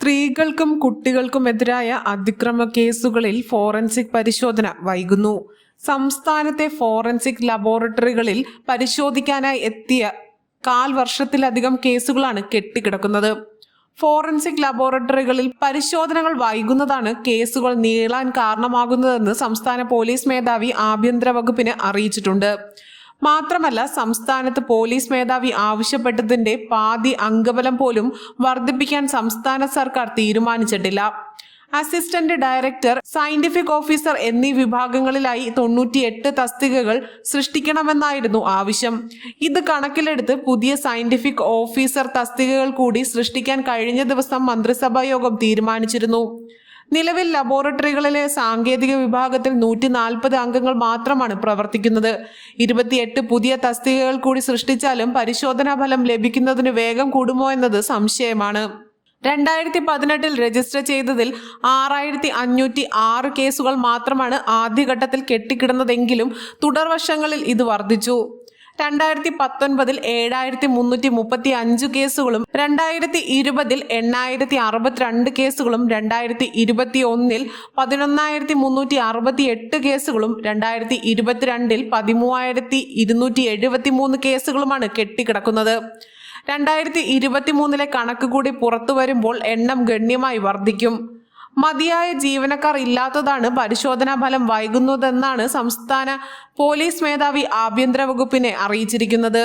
സ്ത്രീകൾക്കും കുട്ടികൾക്കും എതിരായ അതിക്രമ കേസുകളിൽ ഫോറൻസിക് പരിശോധന വൈകുന്നു. സംസ്ഥാനത്തെ ഫോറൻസിക് ലബോറട്ടറികളിൽ പരിശോധിക്കാനായി എത്തിയ കാൽ വർഷത്തിലധികം കേസുകളാണ് കെട്ടിക്കിടക്കുന്നത്. ഫോറൻസിക് ലബോറട്ടറികളിൽ പരിശോധനകൾ വൈകുന്നതാണ് കേസുകൾ നീളാൻ കാരണമാകുന്നതെന്ന് സംസ്ഥാന പോലീസ് മേധാവി ആഭ്യന്തര വകുപ്പിന് അറിയിച്ചിട്ടുണ്ട്. മാത്രമല്ല സംസ്ഥാനത്ത് പോലീസ് മേധാവി ആവശ്യപ്പെട്ടതിന്റെ പാതി അംഗബലം പോലും വർദ്ധിപ്പിക്കാൻ സംസ്ഥാന സർക്കാർ തീരുമാനിച്ചിട്ടില്ല. അസിസ്റ്റന്റ് ഡയറക്ടർ സയന്റിഫിക് ഓഫീസർ എന്നീ വിഭാഗങ്ങളിലായി തൊണ്ണൂറ്റിയെട്ട് തസ്തികകൾ സൃഷ്ടിക്കണമെന്നായിരുന്നു ആവശ്യം. ഇത് കണക്കിലെടുത്ത് പുതിയ സയന്റിഫിക് ഓഫീസർ തസ്തികകൾ കൂടി സൃഷ്ടിക്കാൻ കഴിഞ്ഞ ദിവസം മന്ത്രിസഭാ യോഗം തീരുമാനിച്ചിരുന്നു. നിലവിൽ ലബോറട്ടറികളിലെ സാങ്കേതിക വിഭാഗത്തിൽ നൂറ്റി നാൽപ്പത് അംഗങ്ങൾ മാത്രമാണ് പ്രവർത്തിക്കുന്നത്. ഇരുപത്തിയെട്ട് പുതിയ തസ്തികകൾ കൂടി സൃഷ്ടിച്ചാലും പരിശോധനാ ഫലം ലഭിക്കുന്നതിന് വേഗം കൂടുമോ എന്നത് സംശയമാണ്. രണ്ടായിരത്തി പതിനെട്ടിൽ രജിസ്റ്റർ ചെയ്തതിൽ ആറായിരത്തി അഞ്ഞൂറ്റി ആറ് കേസുകൾ മാത്രമാണ് ആദ്യഘട്ടത്തിൽ കെട്ടിക്കിടന്നതെങ്കിലും തുടർവർഷങ്ങളിൽ ഇത് വർദ്ധിച്ചു. രണ്ടായിരത്തി പത്തൊൻപതിൽ ഏഴായിരത്തി മുന്നൂറ്റി മുപ്പത്തി അഞ്ച് കേസുകളും രണ്ടായിരത്തി ഇരുപതിൽ എണ്ണായിരത്തി അറുപത്തിരണ്ട് കേസുകളും രണ്ടായിരത്തി ഇരുപത്തി ഒന്നിൽ പതിനൊന്നായിരത്തി മുന്നൂറ്റി അറുപത്തി എട്ട് കേസുകളും രണ്ടായിരത്തി ഇരുപത്തിരണ്ടിൽ പതിമൂവായിരത്തി ഇരുന്നൂറ്റി എഴുപത്തി മൂന്ന് കേസുകളുമാണ് കെട്ടിക്കിടക്കുന്നത്. രണ്ടായിരത്തി ഇരുപത്തി മൂന്നിലെ കണക്ക് കൂടി പുറത്തു വരുമ്പോൾ എണ്ണം ഗണ്യമായി വർദ്ധിക്കും. മതിയായ ജീവനക്കാർ ഇല്ലാത്തതാണ് പരിശോധനാ ഫലം വൈകുന്നതെന്നാണ് സംസ്ഥാന പോലീസ് മേധാവി ആഭ്യന്തര വകുപ്പിനെ അറിയിച്ചിരിക്കുന്നത്.